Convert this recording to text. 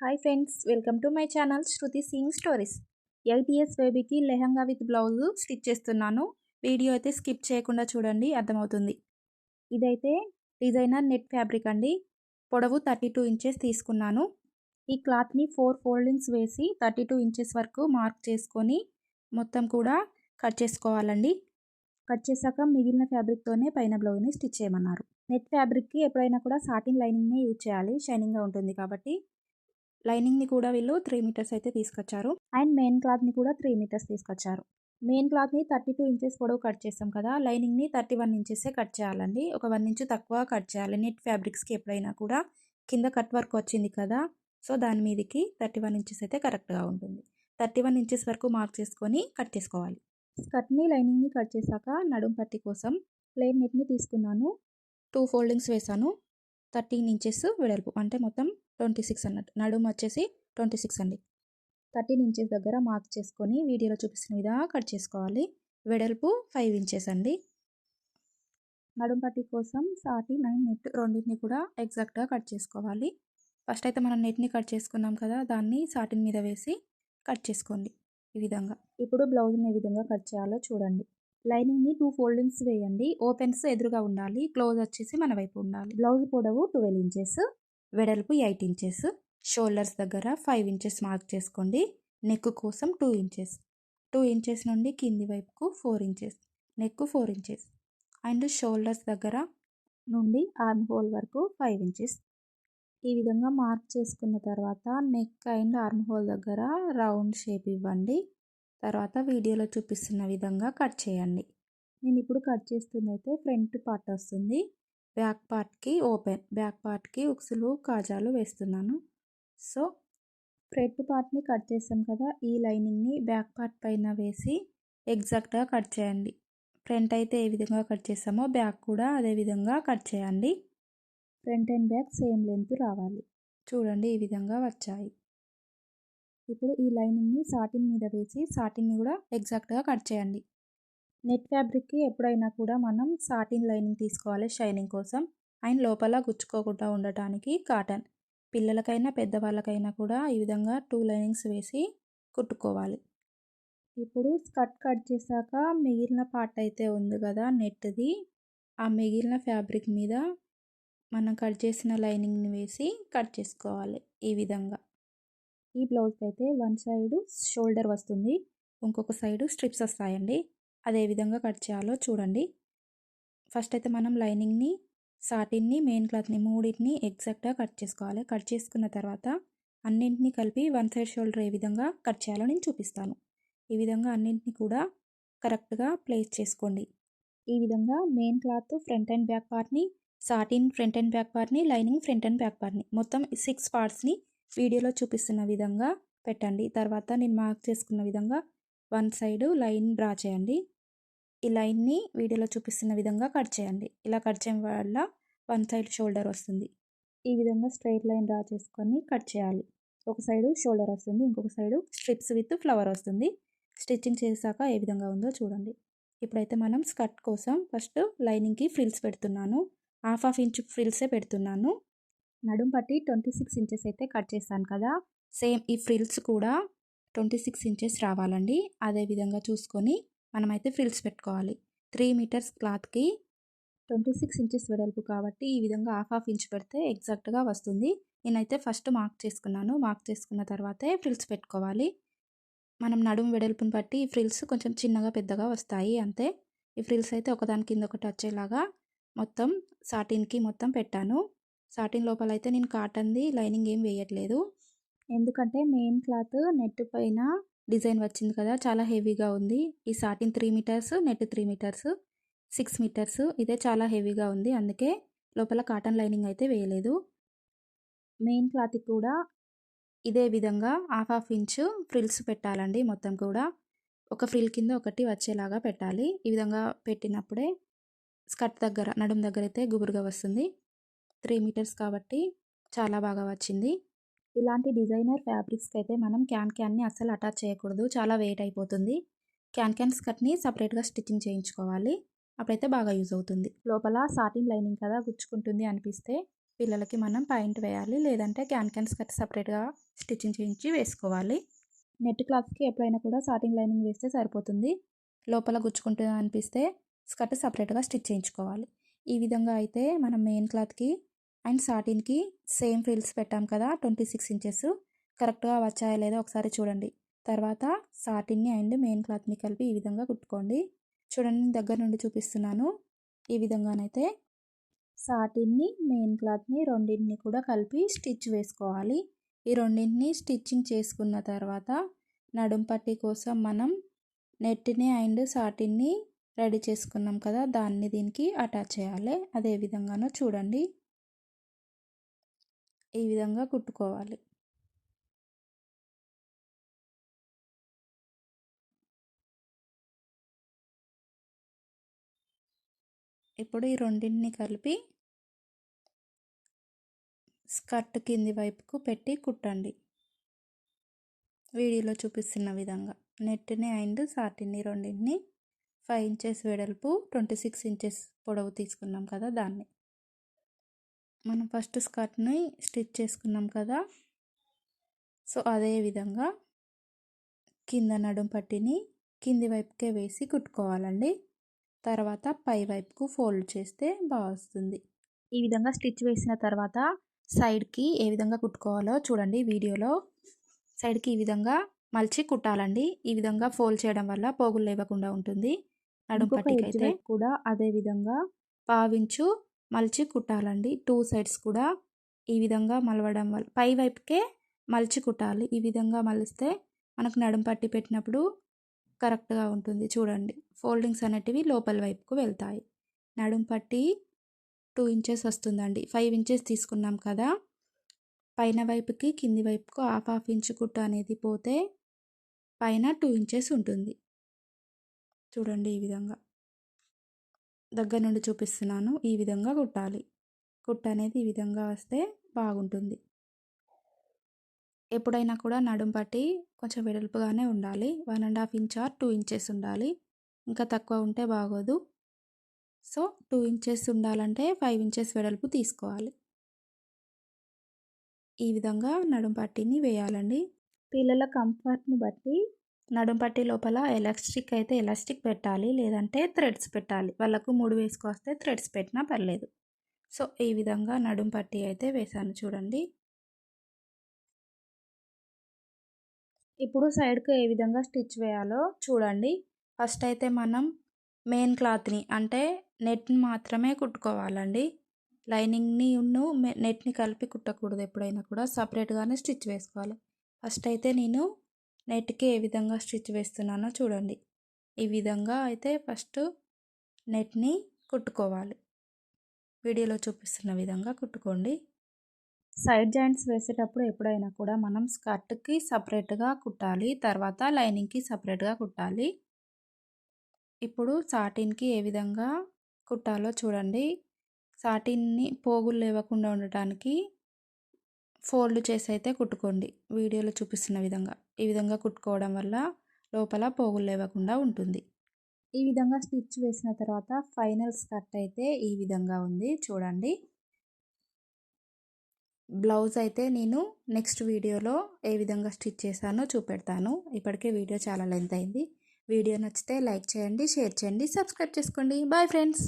Hi friends welcome to my channel Shruti Singh stories eight years బేబీకి lehenga with blouse stitch చేస్తున్నాను. Video అయితే skip చేయకుండా చూడండి అర్థమవుతుంది. ఇదైతే డిజైనర్ నెట్ ఫ్యాబ్రిక్ అండి. పొడవు థర్టీ టూ ఇంచెస్ తీసుకున్నాను. ఈ క్లాత్ని ఫోర్ ఫోల్డింగ్స్ వేసి థర్టీ టూ ఇంచెస్ వరకు మార్క్ చేసుకొని మొత్తం కూడా కట్ చేసుకోవాలండి. కట్ చేశాక మిగిలిన ఫ్యాబ్రిక్తోనే పైన బ్లౌజ్ని స్టిచ్ చేయమన్నారు. నెట్ ఫ్యాబ్రిక్కి ఎప్పుడైనా కూడా సాటిన్ లైనింగ్నే యూజ్ చేయాలి. షైనింగ్గా ఉంటుంది కాబట్టి లైనింగ్ని కూడా వీళ్ళు త్రీ మీటర్స్ అయితే తీసుకొచ్చారు. అండ్ మెయిన్ క్లాత్ని కూడా త్రీ మీటర్స్ తీసుకొచ్చారు. మెయిన్ క్లాత్ని థర్టీ టూ ఇంచెస్ పొడవు కట్ చేస్తాం కదా లైనింగ్ని థర్టీ వన్ ఇంచెసే కట్ చేయాలండి. ఒక వన్ ఇంచు తక్కువ కట్ చేయాలి. నెట్ ఫ్యాబ్రిక్స్కి ఎప్పుడైనా కూడా కింద కట్ వర్క్ వచ్చింది కదా సో దాని మీదకి థర్టీ వన్ ఇంచెస్ అయితే కరెక్ట్గా ఉంటుంది. థర్టీ వన్ ఇంచెస్ వరకు మార్క్ చేసుకొని కట్ చేసుకోవాలి. స్కర్ట్ని లైనింగ్ని కట్ చేశాక నడుం పట్టి కోసం ప్లెయిన్ నెట్ని తీసుకున్నాను. టూ ఫోల్డింగ్స్ వేసాను థర్టీన్ ఇంచెస్ వెడల్పు అంటే మొత్తం ట్వంటీ సిక్స్ అన్నట్టు. నడుము వచ్చేసి ట్వంటీ సిక్స్ అండి. థర్టీన్ ఇంచెస్ దగ్గర మార్క్ చేసుకొని వీడియోలో చూపిస్తున్న విధంగా కట్ చేసుకోవాలి. వెడల్పు ఫైవ్ ఇంచెస్ అండి. నడుము పట్టి కోసం సాటి నైన్ నెట్ రెండింటిని కూడా ఎగ్జాక్ట్గా కట్ చేసుకోవాలి. ఫస్ట్ అయితే మనం నెట్ని కట్ చేసుకున్నాం కదా దాన్ని సాటిన్ మీద వేసి కట్ చేసుకోండి ఈ విధంగా. ఇప్పుడు బ్లౌజ్ని ఏ విధంగా కట్ చేయాలో చూడండి. లైనింగ్ని టూ ఫోల్డింగ్స్ వేయండి. ఓపెన్స్ ఎదురుగా ఉండాలి. క్లోజ్ వచ్చేసి మన వైపు ఉండాలి. బ్లౌజ్ పొడవు ట్వెల్వ్ ఇంచెస్. వెడల్పు ఎయిట్ ఇంచెస్ షోల్డర్స్ దగ్గర ఫైవ్ ఇంచెస్ మార్క్ చేసుకోండి. నెక్ కోసం టూ ఇంచెస్. టూ ఇంచెస్ నుండి కింది వైపుకు four inches. Neck four inches. And shoulders దగ్గర నుండి ఆర్మ్ హోల్ వరకు ఫైవ్ ఇంచెస్. ఈ విధంగా మార్క్ చేసుకున్న తర్వాత నెక్ అండ్ ఆర్మ్ హోల్ దగ్గర రౌండ్ షేప్ ఇవ్వండి. తర్వాత వీడియోలో చూపిస్తున్న విధంగా కట్ చేయండి. నేను ఇప్పుడు కట్ చేస్తుంది అయితే ఫ్రంట్ పార్ట్ వస్తుంది. బ్యాక్ పార్ట్కి ఓపెన్ బ్యాక్ పార్ట్కి ఉక్సులు కాజాలు వేస్తున్నాను. సో ఫ్రంట్ పార్ట్ని కట్ చేసాం కదా ఈ లైనింగ్ని బ్యాక్ పార్ట్ పైన వేసి ఎగ్జాక్ట్గా కట్ చేయండి. ఫ్రంట్ అయితే ఏ విధంగా కట్ చేసామో బ్యాక్ కూడా అదే విధంగా కట్ చేయండి. Front and back same length రావాలి. చూడండి ఈ విధంగా వచ్చాయి. ఇప్పుడు ఈ లైనింగ్ని సాటిన్ మీద వేసి సాటిన్ని కూడా ఎగ్జాక్ట్గా కట్ చేయండి. నెట్ ఫ్యాబ్రిక్కి ఎప్పుడైనా కూడా మనం సాటిన్ లైనింగ్ తీసుకోవాలి షైనింగ్ కోసం. అండ్ లోపల గుచ్చుకోకుండా ఉండటానికి కాటన్. పిల్లలకైనా పెద్దవాళ్ళకైనా కూడా ఈ విధంగా టూ లైనింగ్స్ వేసి కుట్టుకోవాలి. ఇప్పుడు స్కర్ట్ కట్ చేశాక మిగిలిన పార్ట్ అయితే ఉంది కదా నెట్ది. ఆ మిగిలిన ఫ్యాబ్రిక్ మీద మనం కట్ చేసిన లైనింగ్ని వేసి కట్ చేసుకోవాలి ఈ విధంగా. ఈ బ్లౌజ్కి అయితే వన్ సైడ్ షోల్డర్ వస్తుంది. ఇంకొక సైడు స్ట్రిప్స్ వస్తాయండి. అదే విధంగా కట్ చేయాలో చూడండి. ఫస్ట్ అయితే మనం లైనింగ్ని సాటిన్ని మెయిన్ క్లాత్ని మూడింటిని ఎగ్జాక్ట్గా కట్ చేసుకోవాలి. కట్ చేసుకున్న తర్వాత అన్నింటినీ కలిపి వన్ సైడ్ షోల్డర్ ఏ విధంగా కట్ చేయాలో నేను చూపిస్తాను. ఈ విధంగా అన్నింటినీ కూడా కరెక్ట్గా ప్లేస్ చేసుకోండి. ఈ విధంగా main cloth front and back పార్ట్ని సాటిన్ ఫ్రంట్ అండ్ బ్యాక్ పార్ట్ని లైనింగ్ ఫ్రంట్ అండ్ బ్యాక్ పార్ట్ని మొత్తం సిక్స్ పార్ట్స్ని వీడియోలో చూపిస్తున్న విధంగా పెట్టండి. తర్వాత నేను మార్క్ చేసుకున్న విధంగా వన్ సైడ్ లైన్ డ్రా చేయండి. ఈ లైన్ని వీడియోలో చూపిస్తున్న విధంగా కట్ చేయండి. ఇలా కట్ చేయడం వల్ల వన్ సైడ్ షోల్డర్ వస్తుంది. ఈ విధంగా స్ట్రైట్ లైన్ డ్రా చేసుకొని కట్ చేయాలి. ఒక సైడు షోల్డర్ వస్తుంది ఇంకొక సైడు స్ట్రిప్స్ విత్ ఫ్లవర్ వస్తుంది. స్టిచ్చింగ్ చేశాక ఏ విధంగా ఉందో చూడండి. ఇప్పుడైతే మనం స్కర్ట్ కోసం ఫస్ట్ లైనింగ్కి ఫ్రిల్స్ పెడుతున్నాను. హాఫ్ హాఫ్ ఇంచ్ ఫ్రిల్సే పెడుతున్నాను. నడుం పట్టి ట్వంటీ సిక్స్ ఇంచెస్ అయితే కట్ చేశాను కదా. సేమ్ ఈ ఫ్రిల్స్ కూడా ట్వంటీ సిక్స్ ఇంచెస్ రావాలండి. అదే విధంగా చూసుకొని మనమైతే ఫ్రిల్స్ పెట్టుకోవాలి. త్రీ మీటర్స్ క్లాత్కి ట్వంటీ సిక్స్ ఇంచెస్ వెడల్పు కాబట్టి ఈ విధంగా హాఫ్ హాఫ్ ఇంచ్ పెడితే ఎగ్జాక్ట్గా వస్తుంది. నేనైతే ఫస్ట్ మార్క్ చేసుకున్నాను. మార్క్ చేసుకున్న తర్వాతే ఫ్రిల్స్ పెట్టుకోవాలి. మనం నడుము వెడల్పుని బట్టి ఈ ఫ్రిల్స్ కొంచెం చిన్నగా పెద్దగా వస్తాయి అంతే. ఈ ఫ్రిల్స్ అయితే ఒకదాని కింద ఒకటి వచ్చేలాగా మొత్తం సాటిన్కి మొత్తం పెట్టాను. సాటిన్ లోపల అయితే నేను కాటన్ది లైనింగ్ ఏం వేయట్లేదు. ఎందుకంటే మెయిన్ క్లాత్ నెట్ పైన డిజైన్ వచ్చింది కదా చాలా హెవీగా ఉంది. ఈ satin three metres net three metres six metres ఇదే చాలా హెవీగా ఉంది. అందుకే లోపల కాటన్ లైనింగ్ అయితే వేయలేదు. మెయిన్ క్లాత్కి కూడా ఇదే విధంగా హాఫ్ హాఫ్ ఇంచు ఫ్రిల్స్ పెట్టాలండి మొత్తం కూడా. ఒక ఫ్రిల్ కింద ఒకటి వచ్చేలాగా పెట్టాలి. ఈ విధంగా పెట్టినప్పుడే స్కర్ట్ దగ్గర నడుం దగ్గర అయితే గుబురుగా వస్తుంది. త్రీ మీటర్స్ కాబట్టి చాలా బాగా వచ్చింది. ఇలాంటి డిజైనర్ ఫ్యాబ్రిక్స్కి అయితే మనం క్యాన్ క్యాన్ని అస్సలు అటాచ్ చేయకూడదు. చాలా వెయిట్ అయిపోతుంది. క్యాన్ క్యాన్ స్కర్ట్ని సపరేట్గా స్టిచ్చింగ్ చేయించుకోవాలి. అప్పుడైతే బాగా యూజ్ అవుతుంది. లోపల సాటిన్ లైనింగ్ కదా గుచ్చుకుంటుంది అనిపిస్తే పిల్లలకి మనం పాయింట్ వేయాలి. లేదంటే క్యాన్ క్యాన్ స్కర్ట్ సపరేట్గా స్టిచ్చింగ్ చేయించి వేసుకోవాలి. నెట్ క్లాత్కి ఎప్పుడైనా కూడా సాటిన్ లైనింగ్ వేస్తే సరిపోతుంది. లోపల గుచ్చుకుంటుంది అనిపిస్తే స్కర్ట్ సపరేట్గా స్టిచ్ చేయించుకోవాలి. ఈ విధంగా అయితే మనం మెయిన్ క్లాత్కి అండ్ సాటిన్కి సేమ్ ఫ్రిల్స్ పెట్టాం కదా ట్వంటీ సిక్స్ ఇంచెస్. కరెక్ట్గా వచ్చాయా లేదా ఒకసారి చూడండి. తర్వాత సాటిన్ని అండ్ మెయిన్ క్లాత్ని కలిపి ఈ విధంగా కుట్టుకోండి. చూడండి దగ్గర నుండి చూపిస్తున్నాను. ఈ విధంగానైతే సాటిన్ని మెయిన్ క్లాత్ని రెండింటిని కూడా కలిపి స్టిచ్ వేసుకోవాలి. ఈ రెండింటిని స్టిచ్చింగ్ చేసుకున్న తర్వాత నడుం పట్టి కోసం మనం నెట్ని అండ్ సాటిన్ని రెడీ చేసుకున్నాం కదా దాన్ని దీనికి అటాచ్ చేయాలి. అదే విధంగానో చూడండి. ఈ విధంగా కుట్టుకోవాలి. ఇప్పుడు ఈ రెండింటిని కలిపి స్కర్ట్ కింది వైపుకు పెట్టి కుట్టండి. వీడియోలో చూపిస్తున్న విధంగా నెట్ని అండ్ సాటిని రెండింటిని ఫైవ్ ఇంచెస్ వెడల్పు ట్వంటీ సిక్స్ ఇంచెస్ పొడవు తీసుకున్నాం కదా దాన్ని. మనం ఫస్ట్ స్కర్ట్ని స్టిచ్ చేసుకున్నాం కదా. సో అదే విధంగా కింద నడుం పట్టిని కింది వైపుకే వేసి కుట్టుకోవాలండి. తర్వాత పై వైపుకు ఫోల్డ్ చేస్తే బాగా వస్తుంది. ఈ విధంగా స్టిచ్ వేసిన తర్వాత సైడ్కి ఏ విధంగా కుట్టుకోవాలో చూడండి వీడియోలో. సైడ్కి ఈ విధంగా మలిచి కుట్టాలండి. ఈ విధంగా ఫోల్డ్ చేయడం వల్ల పోగులు లేవకుండా ఉంటుంది. నడుం పట్టికైతే కూడా అదే విధంగా పావించు మలిచి కుట్టాలండి. టూ సైడ్స్ కూడా ఈ విధంగా మలవడం వల్ల పై వైపుకే మలిచి కుట్టాలి. ఈ విధంగా మలిస్తే మనకు నడుం పట్టి పెట్టినప్పుడు కరెక్ట్గా ఉంటుంది. చూడండి. ఫోల్డింగ్స్ అనేటివి లోపల వైపుకు వెళ్తాయి. నడుం పట్టి టూ ఇంచెస్ వస్తుందండి. ఫైవ్ ఇంచెస్ తీసుకున్నాం కదా! పైన వైపుకి కింది వైపుకు హాఫ్ హాఫ్ ఇంచు కుట్ట అనేది పోతే పైన టూ ఇంచెస్ ఉంటుంది. చూడండి ఈ విధంగా. దగ్గర నుండి చూపిస్తున్నాను. ఈ విధంగా కుట్టాలి. కుట్ట అనేది ఈ విధంగా వస్తే బాగుంటుంది. ఎప్పుడైనా కూడా నడుం పట్టి కొంచెం వెడల్పుగానే ఉండాలి. One and half inch or two inches ఉండాలి. ఇంకా తక్కువ ఉంటే బాగోదు. సో టూ ఇంచెస్ ఉండాలంటే ఫైవ్ ఇంచెస్ వెడల్పు తీసుకోవాలి. ఈ విధంగా నడుం పట్టిని వేయాలండి. పిల్లల కంఫర్ట్ని బట్టి నడుంపట్టి లోపల ఎలాస్టిక్ అయితే ఎలాస్టిక్ పెట్టాలి లేదంటే థ్రెడ్స్ పెట్టాలి. వాళ్ళకు మూడు వేసుకొస్తే థ్రెడ్స్ పెట్టినా పర్లేదు. సో ఈ విధంగా నడుంపట్టి అయితే వేసాను చూడండి. ఇప్పుడు సైడ్కి ఏ విధంగా స్టిచ్ వేయాలో చూడండి. ఫస్ట్ అయితే మనం మెయిన్ క్లాత్ని అంటే నెట్ని మాత్రమే కుట్టుకోవాలండి. లైనింగ్ని ఉన్ను నెట్ని కలిపి కుట్టకూడదు ఎప్పుడైనా కూడా. సపరేట్గానే స్టిచ్ వేసుకోవాలి. ఫస్ట్ అయితే నేను నెట్కి ఏ విధంగా స్టిచ్ వేస్తున్నానో చూడండి. ఈ విధంగా అయితే ఫస్ట్ నెట్ని కుట్టుకోవాలి. వీడియోలో చూపిస్తున్న విధంగా కుట్టుకోండి. సైడ్ జాయింట్స్ వేసేటప్పుడు ఎప్పుడైనా కూడా మనం స్కర్ట్కి సపరేట్గా కుట్టాలి తర్వాత లైనింగ్కి సపరేట్గా కుట్టాలి. ఇప్పుడు సాటిన్కి ఏ విధంగా కుట్టాలో చూడండి. సాటిన్ని పోగులు లేవకుండా ఉండటానికి ఫోల్డ్ చేసి అయితే కుట్టుకోండి. వీడియోలో చూపిస్తున్న విధంగా. ఈ విధంగా కుట్టుకోవడం వల్ల లోపల పోగులు లేవకుండా ఉంటుంది. ఈ విధంగా స్టిచ్ వేసిన తర్వాత ఫైనల్ స్కర్ట్ అయితే ఈ విధంగా ఉంది. చూడండి. బ్లౌజ్ అయితే నేను నెక్స్ట్ వీడియోలో ఏ విధంగా స్టిచ్ చేశానో చూపెడతాను. ఇప్పటికే వీడియో చాలా లెంత్ అయింది. వీడియో నచ్చితే లైక్ చేయండి షేర్ చేయండి సబ్స్క్రైబ్ చేసుకోండి. Bye friends.